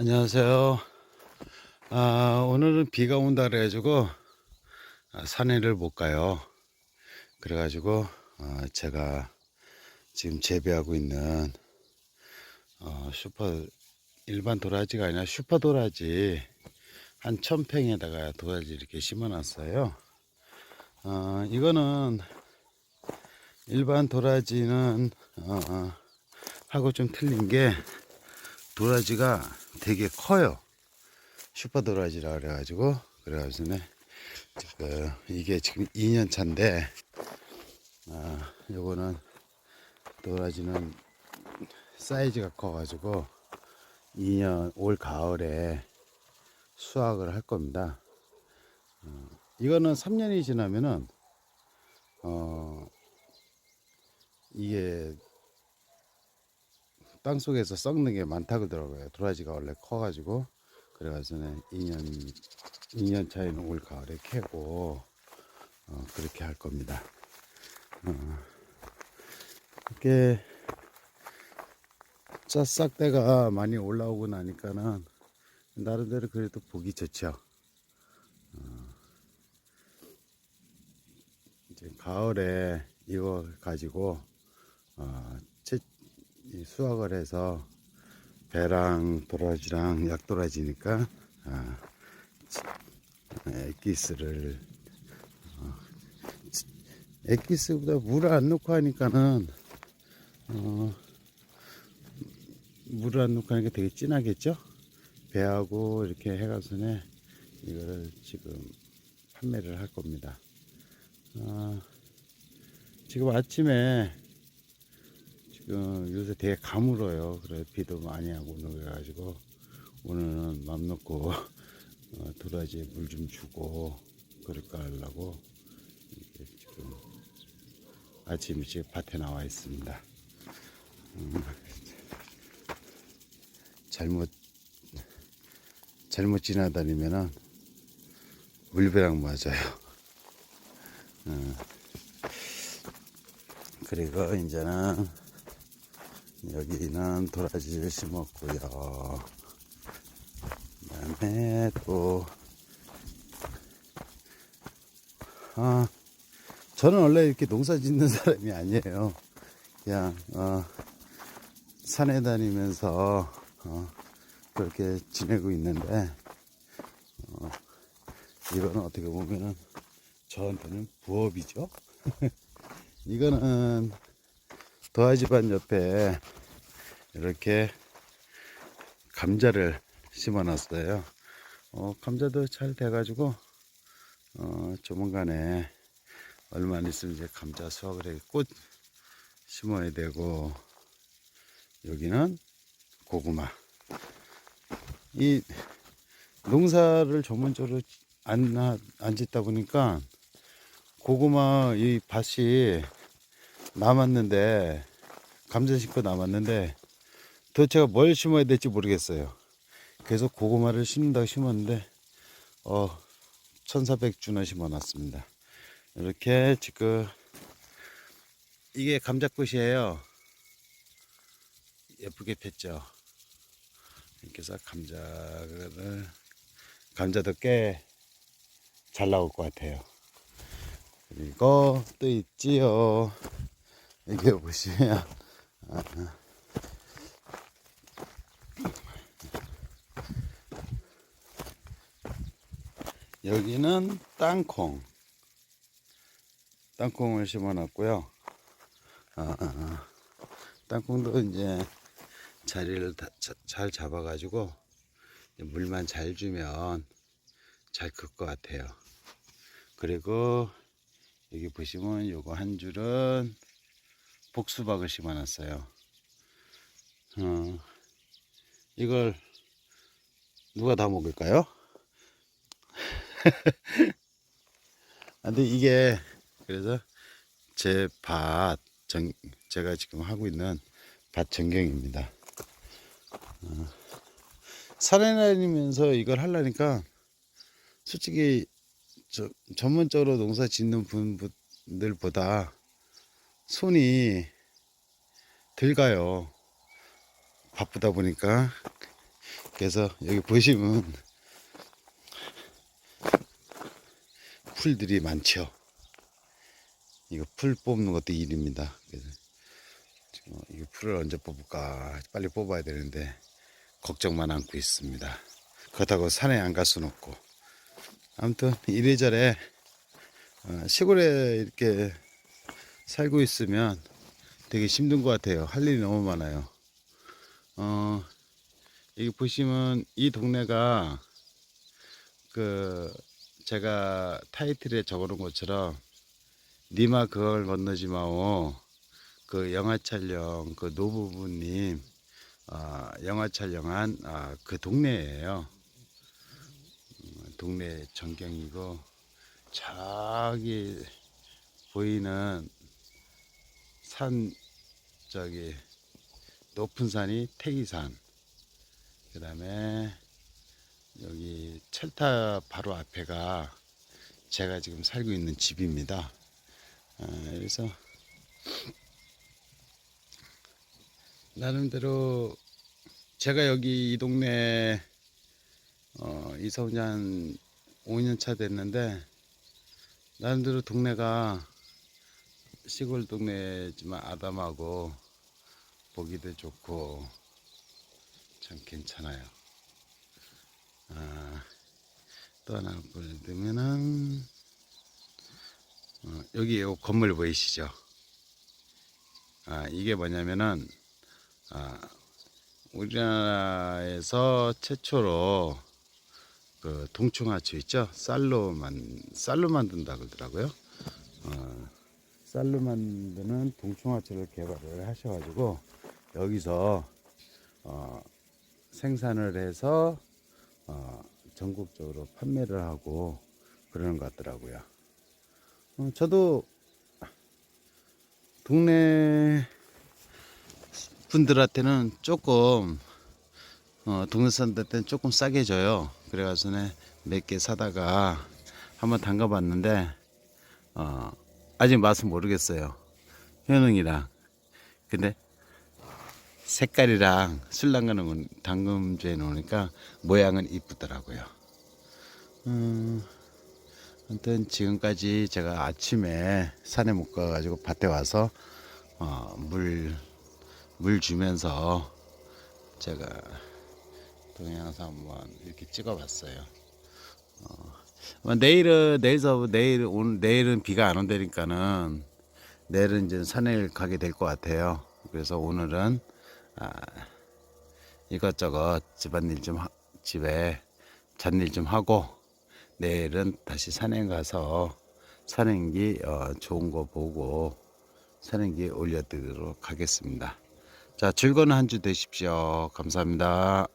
안녕하세요. 아, 오늘은 비가 온다 그래가지고 아, 산에를 못 가요. 그래가지고 어, 제가 지금 재배하고 있는 어, 슈퍼 일반 도라지가 아니라 슈퍼 도라지 한 천평에다가 도라지 이렇게 심어놨어요. 어, 이거는 일반 도라지는 어, 어, 하고 좀 틀린 게 도라지가 되게 커요. 슈퍼 도라지라 그래가지고 그래가지고 지금 이게 지금 2년 차인데 아, 요거는 도라지는 사이즈가 커가지고 2년 올 가을에 수확을 할 겁니다. 어, 이거는 3년이 지나면은 어 이게 땅 속에서 썩는 게 많다 그러더라고요. 도라지가 원래 커가지고 그래가지고 2년 2년 차에는 올 가을에 캐고 어, 그렇게 할 겁니다. 어, 이렇게 싹대가 많이 올라오고 나니까는 나름대로 그래도 보기 좋죠. 어, 이제 가을에 이거 가지고 어, 채, 이 수확을 해서 배랑 도라지랑 약도라지니까 아, 액기스를 어, 액기스보다 물을 안 넣고 하니까는 어, 물을 안 넣고 하니까 되게 진하겠죠? 배하고 이렇게 해가서는 이거를 지금 판매를 할 겁니다. 아, 지금 아침에 지금 요새 되게 가물어요. 그래 비도 많이 하고 그래가지고 오늘은 맘 놓고 어, 도라지에 물 좀 주고 그럴까 하려고 지금 아침 일찍 밭에 나와 있습니다. 음, 잘못 잘못 지나다니면은 물배랑 맞아요. 어. 그리고 이제는 여기는 도라지를 심었고요. 그다음에 또 아, 저는 원래 이렇게 농사 짓는 사람이 아니에요. 그냥 어, 산에 다니면서 어, 그렇게 지내고 있는데 어, 이거는 어떻게 보면은 저한테는 부업이죠. 이거는 도화지반 옆에 이렇게 감자를 심어 놨어요. 어, 감자도 잘 돼가지고, 어, 조만간에 얼마 안 있으면 이제 감자 수확을 해, 꽃 심어야 되고, 여기는 고구마. 이 농사를 전문적으로 안, 하- 안 짓다 보니까 고구마 이 밭이 남았는데 감자 심고 남았는데 도대체가 뭘 심어야 될지 모르겠어요. 그래서 고구마를 심는다고 심었는데 어 1400주나 심어놨습니다. 이렇게 지금 이게 감자꽃이에요. 예쁘게 폈죠. 이렇게 해서 감자를 감자도 꽤 잘 나올 것 같아요. 그리고 또 있지요. 여기 보시면 아, 여기는 땅콩 땅콩을 심어놨고요. 아, 아, 아. 땅콩도 이제 자리를 다- 자- 잘 잡아가지고 물만 잘 주면 잘 클 것 같아요. 그리고 여기 보시면 요거 한 줄은 복수박을 심어놨어요. 어, 이걸 누가 다 먹을까요? 아, 근데 이게 그래서 제밭 정, 제가 지금 하고 있는 밭 전경입니다. 어, 다니면서 이걸 하려니까 솔직히 저, 전문적으로 농사 짓는 분들보다 손이 덜 가요. 바쁘다 보니까. 그래서 여기 보시면 풀들이 많죠. 이거 풀 뽑는 것도 일입니다. 그래서 지금 이거 풀을 언제 뽑을까 빨리 뽑아야 되는데 걱정만 안고 있습니다. 그렇다고 산에 안 갈 수는 없고 아무튼 이래저래 어, 시골에 이렇게 살고 있으면 되게 힘든 것 같아요. 할 일이 너무 많아요. 어, 여기 보시면 이 동네가 그 제가 타이틀에 적어놓은 것처럼 니마 그걸 건너지 마오 그 영화 촬영 그 노부부님 아, 영화 촬영한 아, 그 동네예요. 음, 동네 전경이고 저기 보이는 산 저기 높은 산이 태기산 그 다음에 여기 철타 바로 앞에가 제가 지금 살고 있는 집입니다. 아, 그래서 나름대로 제가 여기 이 동네 어, 이사 온지 한 5년 차 됐는데 나름대로 동네가 시골 동네지만 아담하고 보기도 좋고 참 괜찮아요. 아, 또 하나 보여드리면은 어, 여기 요 건물 보이시죠? 아, 이게 뭐냐면은 아, 우리나라에서 최초로 그 동충하초 있죠? 쌀로 만 쌀로 만든다 그러더라고요. 어, 쌀로 만드는 동충하초를 개발을 하셔가지고 여기서 어, 생산을 해서 어, 전국적으로 판매를 하고 그러는 것 같더라고요. 어, 저도 동네 분들한테는 조금 어, 동네 사람들한테는 조금 싸게 줘요. 그래가지고 몇개 사다가 한번 담가봤는데 어, 아직 맛은 모르겠어요. 효능이랑 근데 색깔이랑 술 담그는 건 담금주에 놓으니까 모양은 이쁘더라고요. 음, 아무튼 지금까지 제가 아침에 산에 못 가가지고 밭에 와서 어, 물, 물 주면서 제가 동영상 한번 이렇게 찍어봤어요. 어, 아마 내일은 내일서 내일 오늘 내일은 비가 안 온다니까는 내일은 이제 산에 가게 될 것 같아요. 그래서 오늘은 아, 이것저것 집안일 좀 하- 집에 잔일 좀 하고 내일은 다시 산에 가서 산행기 어, 좋은 거 보고 산행기 올려드리도록 하겠습니다. 자 즐거운 한 주 되십시오. 감사합니다.